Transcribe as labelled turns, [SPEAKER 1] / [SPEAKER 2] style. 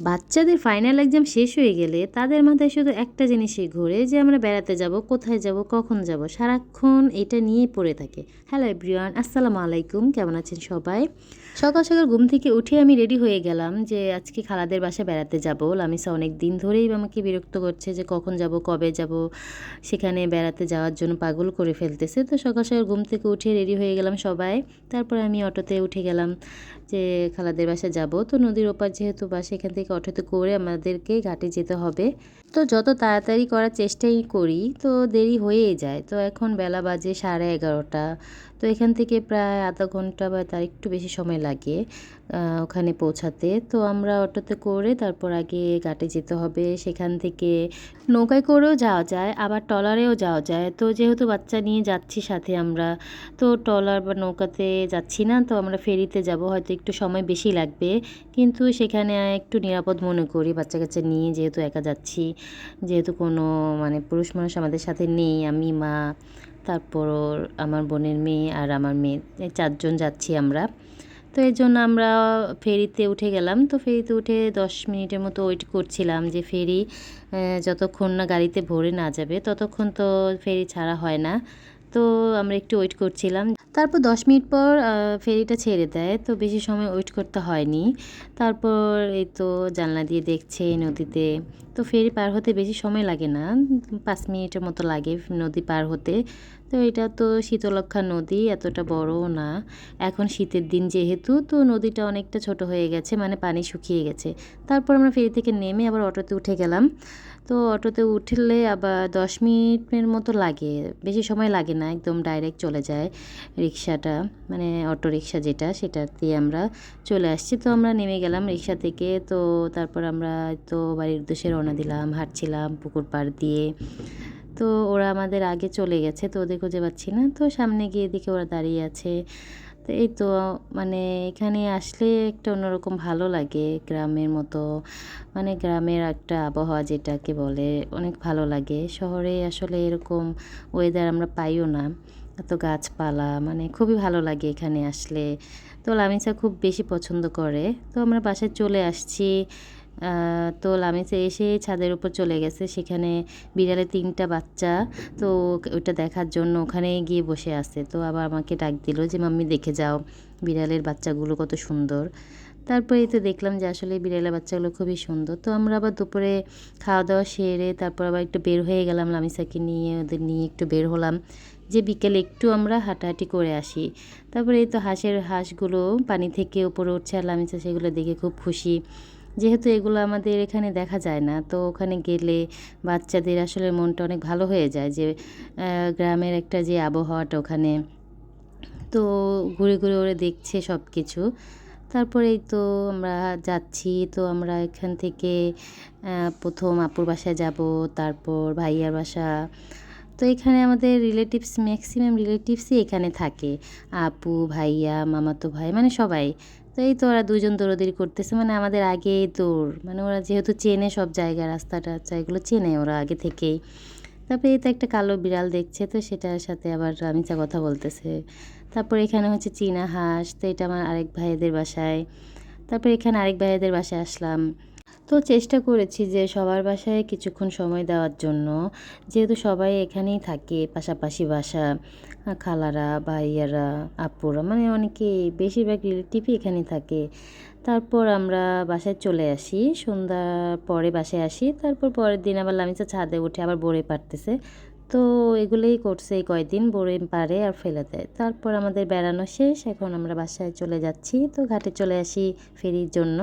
[SPEAKER 1] বাচ্চাদের final exam শেষ হয়ে গেলে তাদের মাথায় শুধু একটা জিনিসই ঘোরে যে আমরা বেড়াতে যাব, কোথায় যাব, কখন যাব, সারাক্ষণ এটা নিয়েই পড়ে থাকে। হ্যালো এভরিওয়ান আসসালামু আলাইকুম, কেমন আছেন সবাই? সকাল সকাল ঘুম থেকে উঠে আমি রেডি হয়ে গেলাম যে আজকে খালাদের বাসায় বেড়াতে যাব। লামিসা অনেক দিন ধরেই আমাকে বিরক্ত করছে যে কখন যাব, কবে যাব, সেখানে বেড়াতে যাওয়ার জন্য পাগল করে ফেলতেছে। তো সকাল সকাল ঘুম থেকে উঠে রেডি হয়ে গেলাম সবাই। তারপর আমি অটোতে উঠে গেলাম যে খালাদের বাসায় যাব। তো নদীর ওপার যেহেতু বাসা এখান থেকে অটোতে করে আমাদেরকে ঘাটে যেতে হবে। তো যত তাড়াতাড়ি করার চেষ্টাই করি, তো দেরি হয়েই যায়। তো এখন বেলা বাজে সাড়ে এগারোটা। তো এখান থেকে প্রায় আধা ঘণ্টা বা তার একটু বেশি সময় লাগে ওখানে পৌঁছাতে। তো আমরা অটোতে করে তারপর আগে ঘাটে যেতে হবে। সেখান থেকে নৌকায় করেও যাওয়া যায়, আবার ট্রলারেও যাওয়া যায়। তো যেহেতু বাচ্চা নিয়ে যাচ্ছি সাথে আমরা, তো ট্রলার বা নৌকাতে যাচ্ছি না, তো আমরা ফেরিতে যাব। হয়তো একটু সময় বেশি লাগবে। কিন্তু সেখানে একটু নিরাপদ মনে করি বাচ্চা কাচ্চা নিয়ে, যেহেতু একা যাচ্ছি, যেহেতু কোনো মানে পুরুষ মানুষ আমাদের সাথে নেই, আমি, মা তারপর আমার বোনের মেয়ে আর আমার মেয়ে চারজন যাচ্ছি আমরা। তো এই জন্য আমরা ফেরিতে উঠে গেলাম। তো ফেরিতে উঠে দশ মিনিটের মতো ওয়েট করছিলাম যে ফেরি যতক্ষণ না গাড়িতে ভরে না যাবে, ততক্ষণ তো ফেরি ছাড়া হয় না। তো আমরা একটু ওয়েট করছিলাম। তারপর দশ মিনিট পর ফেরিটা ছেড়ে দেয়, তো বেশি সময় ওয়েট করতে হয়নি। তারপর এই তো জানলা দিয়ে দেখছে নদীতে, তো ফেরি পার হতে বেশি সময় লাগে না, পাঁচ মিনিটের মতো লাগে নদী পার হতে। তো এটা তো শীতলক্ষা নদী, এতটা বড়ও না। এখন শীতের দিন যেহেতু, তো নদীটা অনেকটা ছোট হয়ে গেছে মানে পানি শুকিয়ে গেছে। তারপর আমরা ফেরি থেকে নেমে আবার অটোতে উঠে গেলাম। তো অটোতে উঠলে আবার দশ মিনিটের মতো লাগে, বেশি সময় লাগে না, একদম ডাইরেক্ট চলে যায় রিক্সাটা মানে অটো রিক্সা যেটা সেটা দিয়ে আমরা চলে আসছি। তো আমরা নেমে গেলাম রিক্সা থেকে, তো তারপর আমরা তো বাড়ির উদ্দেশ্যে রওনা দিলাম, হাঁটছিলাম পুকুর পাড় দিয়ে। তো ওরা আমাদের আগে চলে গেছে, তো ওদের খুঁজে পাচ্ছি না। তো সামনে গিয়ে দেখে ওরা দাঁড়িয়ে আছে। তো এই তো মানে এখানে আসলে একটা অন্যরকম ভালো লাগে গ্রামের মতো। মানে গ্রামের একটা আবহাওয়া যেটাকে বলে, অনেক ভালো লাগে। শহরে আসলে এরকম ওয়েদার আমরা পাইও না। এত গাছপালা মানে খুবই ভালো লাগে এখানে আসলে। তো লামিসা খুব বেশি পছন্দ করে। তো আমরা বাসায় চলে আসছি। তো লামিসে এসে ছাদের উপর চলে গেছে। সেখানে বিড়ালের তিনটা বাচ্চা, তো ওটা দেখার জন্য ওখানে গিয়ে বসে আছে। তো আবার আমাকে ডাক দিল যে, মাম্মি, দেখে যাও বিড়ালের বাচ্চাগুলো কত সুন্দর। তারপরেই তো দেখলাম যে আসলে বিড়ালের বাচ্চাগুলো খুবই সুন্দর। তো আমরা আবার দুপুরে খাওয়া দাওয়া সেরে তারপর আবার একটু বের হয়ে গেলাম লামিসাকে নিয়ে, ওদের নিয়ে একটু বের হলাম। যে বিকেলে একটু আমরা হাঁটাহাঁটি করে আসি। তারপরে এই তো হাঁসের হাঁসগুলো পানি থেকে উপরে উঠছে আর লামিসা সেগুলো দেখে খুব খুশি। যেহেতু এগুলো আমাদের এখানে দেখা যায় না, তো ওখানে গেলে বাচ্চাদের আসলে মনটা অনেক ভালো হয়ে যায় যে গ্রামের একটা যে আবহাওয়াটা ওখানে। তো ঘুরে ঘুরে ওরা দেখছে সব কিছু তারপরেই তো আমরা যাচ্ছি, তো আমরা এখান থেকে প্রথম আপুর বাসায় যাব, তারপর ভাইয়ার বাসা। তো এখানে আমাদের রিলেটিভস ম্যাক্সিমাম রিলেটিভসই এখানে থাকে। আপু, ভাইয়া, মামাতো ভাই মানে সবাই। তো এই তো ওরা দুজন দৌড়াদৌড়ি করতেছে মানে আমাদের আগেই দৌড়। মানে ওরা যেহেতু চেনে সব জায়গা রাস্তাটা এগুলো চেনে ওরা আগে থেকেই। তারপরে এই তো একটা কালো বিড়াল দেখছে, তো সেটার সাথে আবার রামিচা কথা বলতেছে। তারপর এখানে হচ্ছে চীনা হাঁস, তো এটা আমার আরেক ভাইদের বাসায়। তারপর এখানে আরেক ভাইদের বাসায় আসলাম। তো চেষ্টা করেছি যে সবার বাসায় কিছুক্ষণ সময় দেওয়ার জন্য। যেহেতু সবাই এখানেই থাকে, পাশাপাশি বাসা খালারা, ভাইয়ারা, আপুরা মানে অনেকে বেশিরভাগ রিলেটিভই এখানে থাকে। তারপর আমরা বাসায় চলে আসি, সন্ধ্যার পরে বাসায় আসি, তারপর পরের দিন আবার লামিচা ছাদে উঠে আবার বড়ে পারতেছে। তো এগুলোই করছে এই কয়দিন, বড়ে পারে আর ফেলে দেয়। তারপর আমাদের বেড়ানো শেষ, এখন আমরা বাসায় চলে যাচ্ছি, তো ঘাটে চলে আসি ফেরির জন্য।